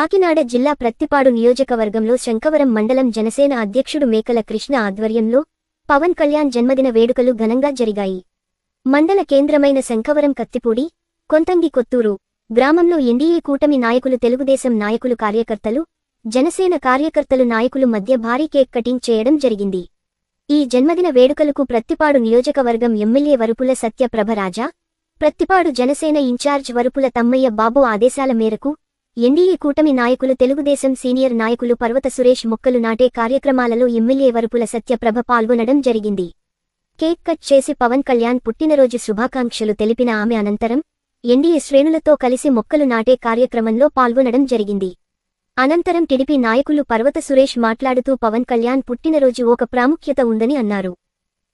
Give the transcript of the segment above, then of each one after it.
కాకినాడ జిల్లా ప్రత్తిపాడు నియోజకవర్గంలో శంకవరం మండలం జనసేన అధ్యక్షుడు మేకల కృష్ణ ఆధ్వర్యంలో పవన్ కళ్యాణ్ జన్మదిన వేడుకలు ఘనంగా జరిగాయి. మండల కేంద్రమైన శంకవరం కత్తిపూడి కొంతంగి కొత్తూరు గ్రామంలో ఎన్డీఏ కూటమి నాయకులు తెలుగుదేశం నాయకులు కార్యకర్తలు జనసేన కార్యకర్తలు నాయకులు మధ్య భారీ కేక్ కటింగ్ చేయడం జరిగింది. ఈ జన్మదిన వేడుకలకు ప్రత్తిపాడు నియోజకవర్గం ఎమ్మెల్యే వరుపుల సత్యప్రభరాజా ప్రత్తిపాడు జనసేన ఇన్ఛార్జ్ వరుపుల తమ్మయ్య బాబు ఆదేశాల మేరకు ఎన్డీఏ కూటమి నాయకులు తెలుగుదేశం సీనియర్ నాయకులు పర్వత సురేష్ మొక్కలు నాటే కార్యక్రమాలలో ఎమ్మెల్యే వరుపుల సత్యప్రభ పాల్గొనడం జరిగింది. కేక్ కట్ చేసి పవన్ కళ్యాణ్ పుట్టినరోజు శుభాకాంక్షలు తెలిపిన ఆమె అనంతరం ఎన్డీఏ శ్రేణులతో కలిసి మొక్కలు నాటే కార్యక్రమంలో పాల్గొనడం జరిగింది. అనంతరం టిడిపి నాయకులు పర్వత సురేష్ మాట్లాడుతూ పవన్ కళ్యాణ్ పుట్టినరోజు ఒక ప్రాముఖ్యత ఉందని అన్నారు.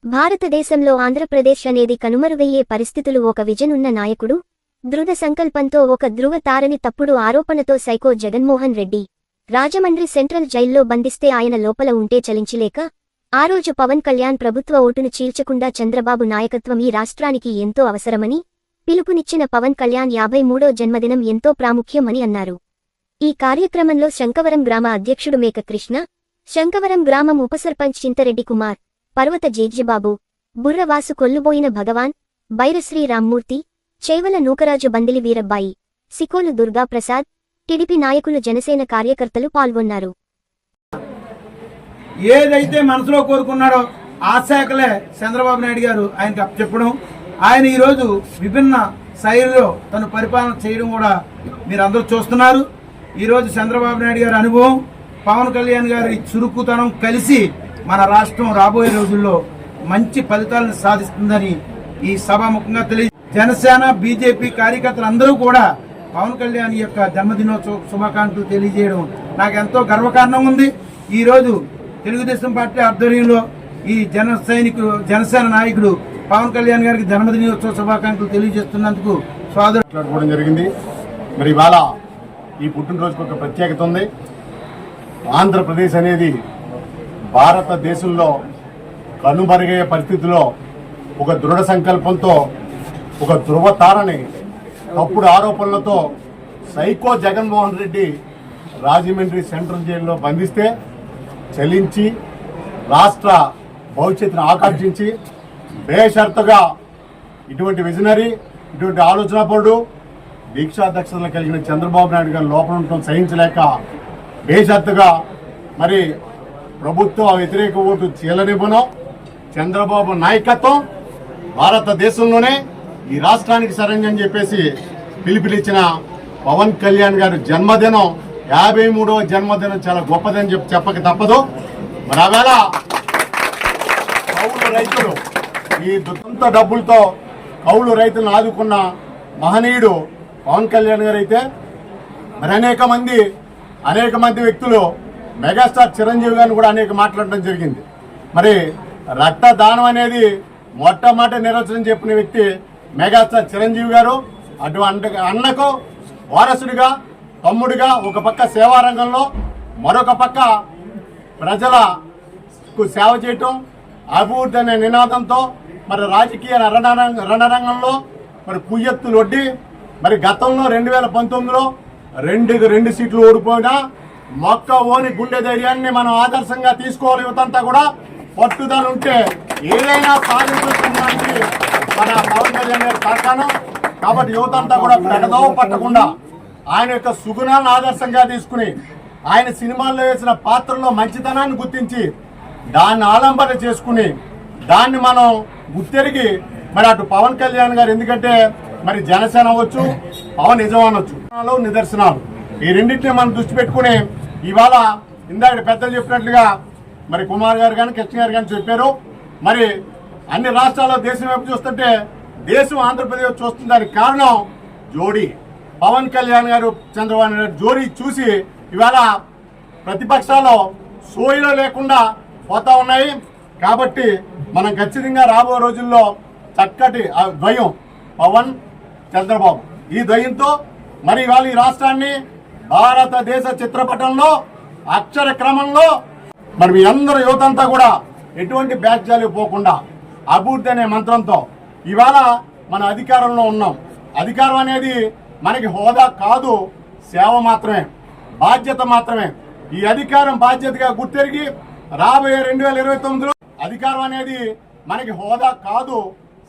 భారతదేశంలో ఆంధ్రప్రదేశ్ అనేది కనుమరుగయ్యే పరిస్థితులు ఒక విజనున్న నాయకుడు దృఢ సంకల్పంతో ఒక ధృవ తారని తప్పుడు ఆరోపణతో సైకో జగన్మోహన్ రెడ్డి. రాజమండ్రి సెంట్రల్ జైల్లో బంధిస్తే ఆయన లోపల ఉంటే చలించలేక ఆ రోజు పవన్ కళ్యాణ్ ప్రభుత్వ ఓటును చీల్చకుండా చంద్రబాబు నాయకత్వం ఈ రాష్ట్రానికి ఎంతో అవసరమని పిలుపునిచ్చిన పవన్ కళ్యాణ్ యాభై మూడో జన్మదినం ఎంతో ప్రాముఖ్యమని అన్నారు. ఈ కార్యక్రమంలో శంకవరం గ్రామ అధ్యక్షుడు మేక కృష్ణ శంకవరం గ్రామం ఉపసర్పంచ్ చింతరెడ్డి కుమార్ పర్వత జేజ్యబాబు బుర్రవాసు కొల్లుబోయిన భగవాన్ బైరశ్రీ రామ్మూర్తి చేవల నూకరాజు బందిలి వీరబ్బాయి సికోలు దుర్గాప్రసాద్ టిడిపి నాయకులు జనసేన కార్యకర్తలు పాల్గొన్నారు. ఏదైతే మనసులో కోరుకున్నాడో ఆ శాఖలే చంద్రబాబు నాయుడు గారు ఆయనకి చెప్పడం ఆయన ఈరోజు విభిన్న శైలిలో తను పరిపాలన చేయడం కూడా మీరు అందరూ చూస్తున్నారు. ఈరోజు చంద్రబాబు నాయుడు గారి అనుభవం పవన్ కళ్యాణ్ గారి చురుకుతనం కలిసి మన రాష్ట్రం రాబోయే రోజుల్లో మంచి ఫలితాలను సాధిస్తుందని ఈ సభాముఖంగా తెలియ జనసేన బీజేపీ కార్యకర్తలు అందరూ కూడా పవన్ కళ్యాణ్ యొక్క జన్మదినోత్సవ శుభాకాంక్షలు తెలియజేయడం నాకు ఎంతో గర్వకారణం ఉంది. ఈరోజు తెలుగుదేశం పార్టీ ఆధ్వర్యంలో ఈ జన సైనికులు జనసేన నాయకుడు పవన్ కళ్యాణ్ గారికి జన్మదినోత్సవ శుభాకాంక్షలు తెలియజేస్తున్నందుకు సోదరు మాట్లాడుకోవడం జరిగింది. మరి ఇవాళ ఈ పుట్టినరోజుకు ఒక ప్రత్యేకత ఉంది. ఆంధ్రప్రదేశ్ అనేది భారతదేశంలో కనుమరుగయ్యే పరిస్థితిలో ఒక దృఢ సంకల్పంతో ఒక ధృవతారని తప్పుడు ఆరోపణలతో సైకో జగన్మోహన్ రెడ్డి రాజమండ్రి సెంట్రల్ జైల్లో బంధిస్తే చెల్లించి రాష్ట్ర భవిష్యత్తును ఆకర్షించి బేషరతుగా ఇటువంటి విజనరీ ఇటువంటి ఆలోచనాపరుడు దీక్షాధ్యక్షతలు కలిగిన చంద్రబాబు నాయుడు గారి లోపల ఉండటం సహించలేక బేషరతుగా మరి ప్రభుత్వ వ్యతిరేక ఓటు చీలనివ్వను. చంద్రబాబు నాయకత్వం భారతదేశంలోనే ఈ రాష్ట్రానికి సరైన అని చెప్పేసి పిలుపునిచ్చిన పవన్ కళ్యాణ్ గారు జన్మదినం యాభై మూడవ జన్మదినం చాలా గొప్పదని చెప్పి చెప్పక తప్పదు. మరి ఆవేళ కౌలు రైతులు ఈ సొంత డబ్బులతో కౌలు రైతులను ఆదుకున్న మహనీయుడు పవన్ కళ్యాణ్ గారు అయితే మరి అనేక మంది అనేక మంది వ్యక్తులు మెగాస్టార్ చిరంజీవి గారిని కూడా అనేక మాట్లాడడం జరిగింది. మరి రక్తదానం అనేది మొట్టమొదటి నిర్వచనం చెప్పిన వ్యక్తి మెగాస్టార్ చిరంజీవి గారు అటువంటి అన్నకు వారసుడిగా తమ్ముడిగా ఒక పక్క సేవా రంగంలో మరొక పక్క ప్రజలకు సేవ చేయటం అభివృద్ధి అనే నినాదంతో మరి రాజకీయ రణరంగంలో మరి కుయ్యత్తులు వడ్డి మరి గతంలో రెండు వేల పంతొమ్మిదిలో రెండు రెండు సీట్లు ఓడిపోయినా మొక్క ఓని గుండె ధైర్యాన్ని మనం ఆదర్శంగా తీసుకోవాలి యువతంతా కూడా పట్టుదల ఉంటే ఏదైనా సాధించడానికి మన పవన్ కళ్యాణ్ గారి సహకారం కాబట్టి యువతంతా కూడా పెడదోవ పట్టకుండా ఆయన యొక్క సుగుణాలను ఆదర్శంగా తీసుకుని ఆయన సినిమాల్లో వేసిన పాత్రలో మంచితనాన్ని గుర్తించి దాన్ని ఆలంబన చేసుకుని దాన్ని మనం గుర్తెరిగి మరి అటు పవన్ కళ్యాణ్ గారు ఎందుకంటే మరి జనసేన అవ్వచ్చు పవన్ నిజం అనొచ్చు నిదర్శనాలు. ఈ రెండింటిని మనం దృష్టి పెట్టుకుని ఇవాళ ఇందాక పెద్దలు చెప్పినట్లుగా మరి కుమార్ గారు కానీ కృష్ణ గారు కానీ చెప్పారు. మరి అన్ని రాష్ట్రాల్లో దేశం వైపు చూస్తుంటే దేశం ఆంధ్రప్రదేశ్ చూస్తుంది దానికి కారణం జోడీ. పవన్ కళ్యాణ్ గారు చంద్రబాబు నాయుడు జోడీ చూసి ఇవాళ ప్రతిపక్షాలు సోయిలో లేకుండా పోతా ఉన్నాయి. కాబట్టి మనం ఖచ్చితంగా రాబో రోజుల్లో చక్కటి ఆ ద్వయం పవన్ చంద్రబాబు. ఈ ద్వయంతో మరి ఇవాళ ఈ రాష్ట్రాన్ని భారతదేశ చిత్రపటంలో అక్షర క్రమంలో మరి మీ అందరూ యువతంతా కూడా ఎటువంటి బ్యాచ్యాలు పోకుండా అభివృద్ధి అనే మంత్రంతో ఇవాళ మన అధికారంలో ఉన్నాం. అధికారం అనేది మనకి హోదా కాదు సేవ మాత్రమే బాధ్యత మాత్రమే. ఈ అధికారం బాధ్యతగా గుర్తెరిగి రాబోయే రెండు వేల ఇరవై తొమ్మిదిలో అధికారం అనేది మనకి హోదా కాదు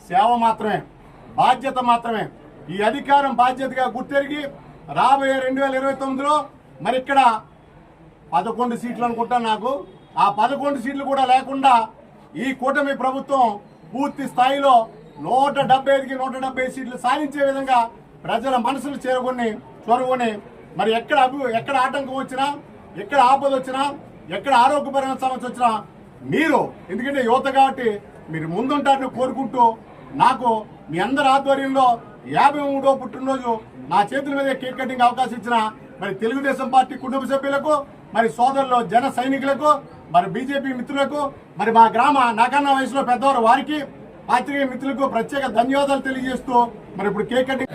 సేవ మాత్రమే బాధ్యత మాత్రమే. ఈ అధికారం బాధ్యతగా గుర్తెరిగి రాబోయే రెండు వేల ఇరవై తొమ్మిదిలో మరి ఇక్కడ పదకొండు సీట్లు అనుకుంటా నాకు. ఆ పదకొండు సీట్లు కూడా లేకుండా ఈ కూటమి ప్రభుత్వం పూర్తి స్థాయిలో నూట డెబ్బై ఐదుకి నూట డెబ్బై సీట్లు సాధించే విధంగా ప్రజల మనసులు చేరుకొని చొరవని మరి ఎక్కడ అభి ఎక్కడ ఆటంకం వచ్చినా ఎక్కడ ఆపద వచ్చినా ఎక్కడ ఆరోగ్యపరమైన సమస్య వచ్చినా మీరు ఎందుకంటే యువత కాబట్టి మీరు ముందుంటారని కోరుకుంటూ నాకు మీ అందరి ఆధ్వర్యంలో యాభై మూడో పుట్టినరోజు నా చేతుల మీద కేక్ కటింగ్ అవకాశం ఇచ్చిన మరి తెలుగుదేశం పార్టీ కుటుంబ సభ్యులకు మరి సోదరులు జన సైనికులకు మరి బీజేపీ మిత్రులకు మరి మా గ్రామ నాకన్నా వయసులో పెద్దవారు వారికి పాత్రికేయ మిత్రులకు ప్రత్యేక ధన్యవాదాలు తెలియజేస్తూ మరి ఇప్పుడు కేక్ కటింగ్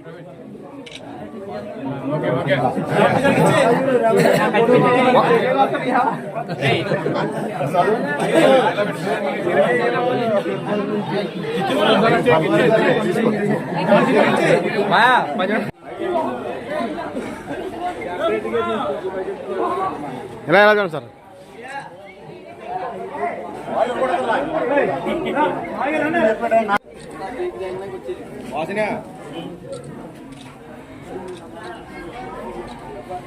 ఎలా ఎలా చూడండి sir?